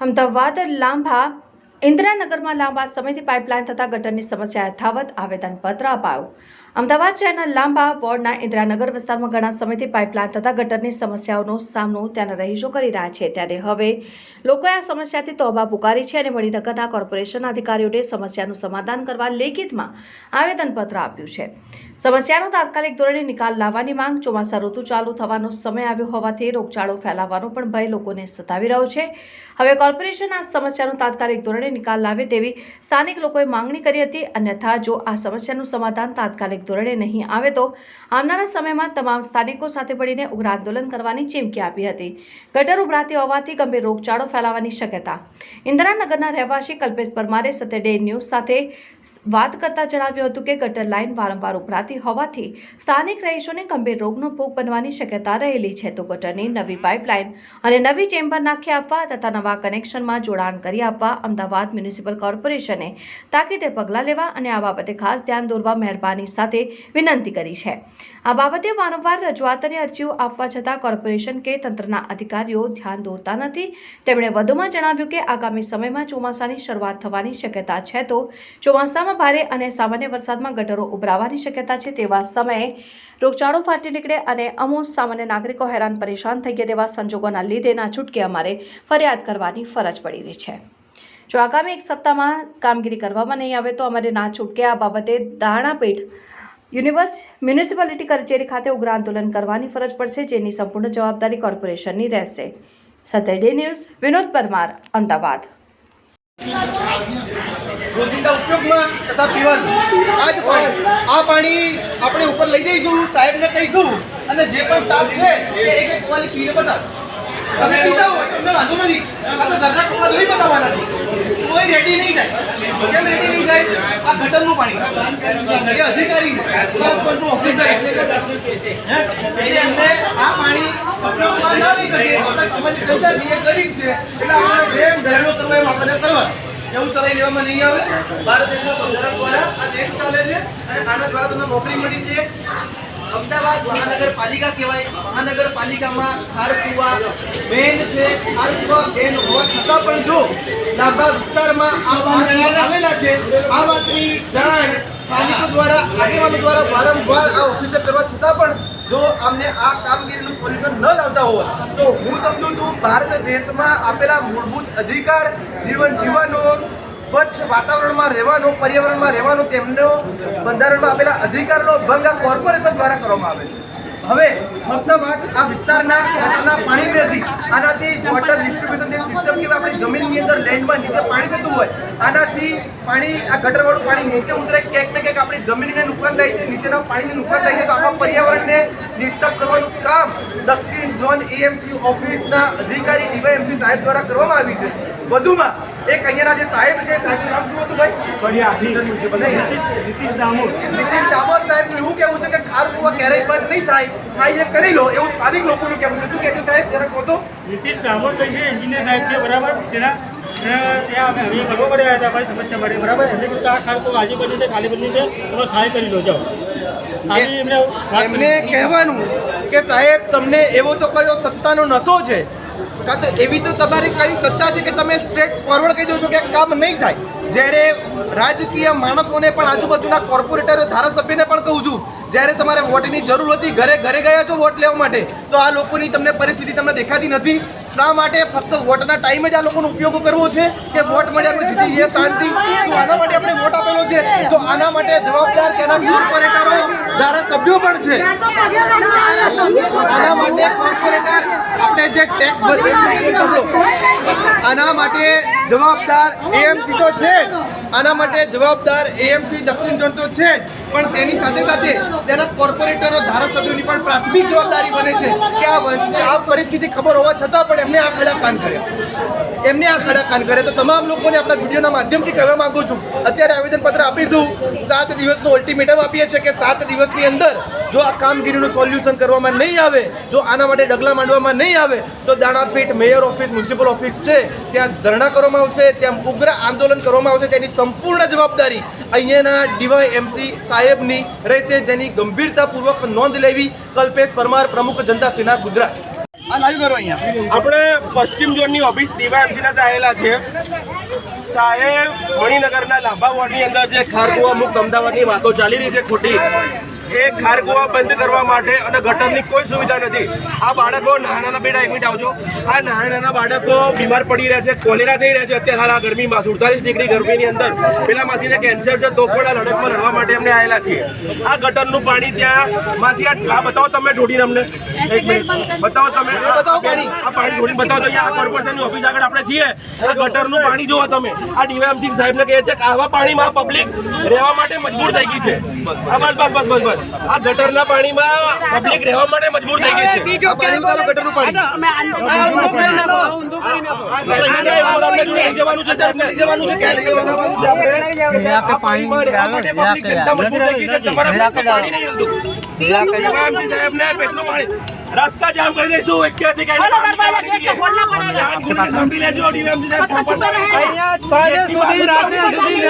અમદાવાદ લાંભા ઇન્દિરાનગરમાં લાંબા સમયથી પાઇપલાઇન થતા ગટરની સમસ્યા યથાવત આવેદનપત્ર અપાયું. અમદાવાદ શહેરના લાંબા વોર્ડના ઇન્દિરાનગર વિસ્તારમાં ઘણા સમયથી પાઇપલાઇન થતા ગટરની સમસ્યાઓનો સામનો ત્યાંના રહીશો કરી રહ્યા છે. ત્યારે હવે લોકોએ આ સમસ્યાથી તોબા પુકારી છે અને મણિનગરના કોર્પોરેશન અધિકારીઓને સમસ્યાનું સમાધાન કરવા લેખિતમાં આવેદનપત્ર આપ્યું છે. સમસ્યાનો તાત્કાલિક ધોરણે નિકાલ લાવવાની માંગ ચોમાસા ઋતુ ચાલુ થવાનો સમય આવ્યો હોવાથી રોગચાળો ફેલાવાનો પણ ભય લોકોને સતાવી રહ્યો છે. હવે કોર્પોરેશન આ સમસ્યાનું તાત્કાલિક ધોરણે નિકાલ લાવે તેવી સ્થાનિક લોકોએ માંગણી કરી હતી. અન્યથા, જો આ સમસ્યાનું સમાધાન તાત્કાલિક ધોરણે નહીં આવે તો આવનારા સમયમાં તમામ સ્થાનિકો સાથે મળીને ઉગ્ર આંદોલન કરવાની ચીમકી આપી હતી. ગટર ઉભરાતી હોવાથી ગંભીર રોગચાળો ફેલાવાની શક્યતા. ઇન્દિરાનગરના રહેવાસી કલ્પેશ પરમારે સત્યડે ન્યૂઝ સાથે વાત કરતા જણાવ્યું હતું કે ગટર લાઇન વારંવાર ઉભરાતી હોવાથી સ્થાનિક રહીશોને ગંભીર રોગનો ભોગ બનવાની શક્યતા રહેલી છે. તો ગટરની નવી પાઇપલાઇન અને નવી ચેમ્બર નાખી આપવા તથા નવા કનેક્શનમાં જોડાણ કરી આપવા અમદાવાદ મ્યુનિસિપલ કોર્પોરેશને તાકીદે પગલાં લેવા અને આ બાબતે ખાસ ધ્યાન દોરવા મહેરબાની સાથે વિનંતી કરી છે. આ બાબતે વારંવાર રજૂઆત અને અરજીઓ આપવા છતાં કોર્પોરેશન કે તંત્રના અધિકારીઓ ધ્યાન દોરતા નથી. તેમણે વધુમાં જણાવ્યું કે આગામી સમયમાં ચોમાસાની શરૂઆત થવાની શક્યતા છે તો ચોમાસામાં ભારે અને સામાન્ય વરસાદમાં ગટરો ઉભરાવાની શક્યતા છે તેવા સમયે રોગચાળો ફાટી નીકળે અને અમુક સામાન્ય નાગરિકો હેરાન પરેશાન થઈ ગયા તેવા સંજોગોના લીધે ના છૂટકે અમારે ફરિયાદ કરવાની ફરજ પડી રહી છે. જો આગામી એક સપ્તાહમાં કામગીરી કરવામાં નહીં આવે તો અમારે ના છૂટકે આ બાબતે દાણાપીઠ યુનિવર્સ મ્યુનિસિપાલિટી કચેરી ખાતે ઉગ્ર આંદોલન કરવાની ફરજ પડશે, જેની સંપૂર્ણ જવાબદારી કોર્પોરેશનની રહેશે. Saturday news, Vinod Parmar, Ahmedabad. રોજિંદા ઉપયોગમાં તથા પીવાનું. આ જ પાણી. આ પાણી આપણે ઉપર લઈ જઈશું, સાહેબને કહીશું. અને જે પણ સ્ટાફ છે, એ એક એક કુવાની પીને બતાવ તમે પીતા હોય, તમને વાંધો નથી. આ તો ઘરના કપડા ધોઈ બતાવવાના છે. કોઈ રેડી નહીં થાય. કેમ રેડી નહીં થાય? આ ગટરનું પાણી. એ અધિકારી ઓફિસર એટલે એમને આ પાણી ઉપયોગમાં ના લઈ શકે. આપણે સામાન્ય જનતા છીએ, ગરીબ છે એટલે આપણે જેમ ધરણો કરવો એમ આપણે કરવા એવું ચલાવી લેવામાં નહીં આવે. ભારત દેશના બંધારણ દ્વારા આ દેશ ચાલે છે અને આના દ્વારા તમને નોકરી મળી છે. અમદાવાદ મહાનગરપાલિકા કહેવાય. મહાનગરપાલિકામાં ખાર કુવા મેન છે. ખાર કુવા બેન હોવા છતાં પણ જો લાંબા વિસ્તારમાં આ વાહન આવેલા છે, આ વાતની જાણ સ્થાનિકો દ્વારા, આગેવાનો દ્વારા વારંવાર આ ઓફિસે કરવા છતાં પણ જો અમને આ કામગીરીનું સોલ્યુશન ન લાવતા હોય, તો હું સમજુ છું, ભારત દેશમાં આપેલા મૂળભૂત અધિકાર, જીવન જીવવાનો સ્વચ્છ વાતાવરણમાં રહેવાનો, પર્યાવરણમાં રહેવાનો તેમનો બંધારણમાં આપેલા અધિકારનો ભંગ આ કોર્પોરેશન દ્વારા કરવામાં આવે છે. હવે ફક્ત વાત આ વિસ્તારના ગટરના પાણી નથી આનાથી વોટર ડિસ્ટ્રીબ્યુશન સિસ્ટમ કે આપણી જમીનની અંદર લેન્ડમાં નીચે પાણી થતું હોય આનાથી પાણી આ ગટરવાળું પાણી નીચે ઉતરે ક્યાંક ને ક્યાંક આપણી જમીનને નુકસાન થાય છે નીચેના પાણીને નુકસાન થાય છે તો આપણા પર્યાવરણને ડિસ્ટર્બ કરવાનું કામ દક્ષિણ ઝોન એએમસી ઓફિસના અધિકારી ડીવાયએમસી સાહેબ દ્વારા કરવામાં આવ્યું છે. વધુમાં એક અહીંયાના જે સાહેબ છે સાહેબનું નામ શું હતું ભાઈ? નીતિશ ડામોર. સાહેબનું એવું કહેવું છે કે ખાર કુવા ક્યારેય બંધ નહીં થાય. થાય એ કરી લો. એવું સ્થાનિક લોકોનું કહેવું છે. શું કહે છે સાહેબ? જરા કહો તો. નીતિશ ડામોર કઈ છે એન્જિનિયર સાહેબ છે બરાબર? તેના ત્યાં અમે હવે કરવા પડ્યા હતા અમારી સમસ્યા માટે બરાબર? એમને કીધું આ ખાડ તો આજે બની છે ખાલી બની છે. તમે ખાલી કરી લો જાઓ. એમને. કહેવાનું કે સાહેબ તમને એવો તો કયો સત્તાનો નશો છે? કાં તો એવી તો તમારી કઈ સત્તા છે કે તમે સ્ટ્રેટ ફોરવર્ડ કહી દો છો કે કામ નહીં થાય? જ્યારે રાજકીય માણસોને પણ આજુબાજુના કોર્પોરેટરો ધારાસભ્યને પણ કહું છું જ્યારે તમારે વોટની જરૂર હતી, ઘરે ઘરે ગયા છો વોટ લેવા માટે, તો આ લોકોની તમને પરિસ્થિતિ તમને દેખાતી નથી. શા માટે ફક્ત વોટના ટાઈમે જ આ લોકોનો ઉપયોગ કરવો છે કે વોટ મળ્યા પછી જીતી શાંતિ? આના માટે આપણે વોટ આપેલો છે. તો આના માટે જવાબદાર તેના કોર્પોરેટરો ધારાસભ્યો પણ છે. આના માટે કોર્પોરેટર આપણે જે ટેક્સ આના માટે જવાબદાર એમ તો છે આના માટે જવાબદાર એએમસી દક્ષિણ ઝોન તો છે પણ તેની સાથે સાથે તેના કોર્પોરેટરો, ધારાસભ્યોની પણ પ્રાથમિક જવાબદારી બને છે કે આ આ પરિસ્થિતિ ખબર હોવા છતાં પણ એમને આ ખડા કામ કર્યા. એમને આ ખડા કાન કરે. તો તમામ લોકોને આપણા વિડીયોના માધ્યમથી કહેવા માંગુ છું, અત્યારે આવેદનપત્ર આપીશું. સાત દિવસનું અલ્ટિમેટમ આપીએ છીએ કે સાત દિવસની અંદર જો આ કામગીરીનું સોલ્યુશન કરવામાં નહીં આવે, જો આના માટે ડગલા માંડવામાં નહીં આવે, તો Danapith mayor office municipal office છે, ત્યાં ધરણા કરવામાં આવશે, ત્યાં ઉગ્ર આંદોલન કરવામાં આવશે, તેની સંપૂર્ણ જવાબદારી અહીંયાના ડીવાય એમસી સાહેબની રહેશે, જેની ગંભીરતાપૂર્વક નોંધ લેવી કલ્પેશ પરમાર પ્રમુખ જનતા સેના ગુજરાત. આપણે પશ્ચિમ ઝોનની ઓફિસ ડીવાયએમસીના આવેલા છે. સાહેબ મણિનગરના લાંબા વોર્ડની અંદર જે ખારકુવા મુક્ત અમદાવાદની વાતો ચાલી રહી છે ખોટી. એ ખારગુવા બંધ કરવા માટે અને ગટરની કોઈ સુવિધા નથી. આ બાળકો નાના નાના બેટા એક મિનિટ આવજો. આ નાના નાના બાળકો બીમાર પડી રહ્યા છે કોલેરા થઈ રહ્યા છે. અત્યારે હાલ આ ગરમીમાં સુડતાલીસ ડિગ્રી ગરમીની અંદર પેલા માસીને કેન્સર છે તો પણ આ લડતમાં લડવા માટે અમને આવેલા છીએ. આ ગટરનું પાણી ત્યાં માસી આ બતાવો તમે ઢોડીને અમને. એક મિનિટ. બતાવો તમે. આ બતાવો પાણી. આ પાણી ઢોળીને બતાવો તો અહીંયા આ કોર્પોરેશનની ઓફિસ આગળ આપણે છીએ. આ ગટરનું પાણી જુઓ તમે. આ ડીવાયએમસી સાહેબને કહે છે કે આવા પાણીમાં પબ્લિક રહેવા માટે મજબૂર થઈ ગઈ છે. બસ બસ બસ બસ બસ. આ ગટરના પાણીમાં પબ્લિક રહેવા માટે મજબૂર થઈ ગઈ છે. આ પાણી. ઉતારો ગટરનું પાણી જવાનું છે સર લઈ જવાનું છે રસ્તા જામ કરી દઈશું એક સાંભળી લેજો ડીવાયએમસી સાહેબ સાંજે સુધી રાત્રે સુધી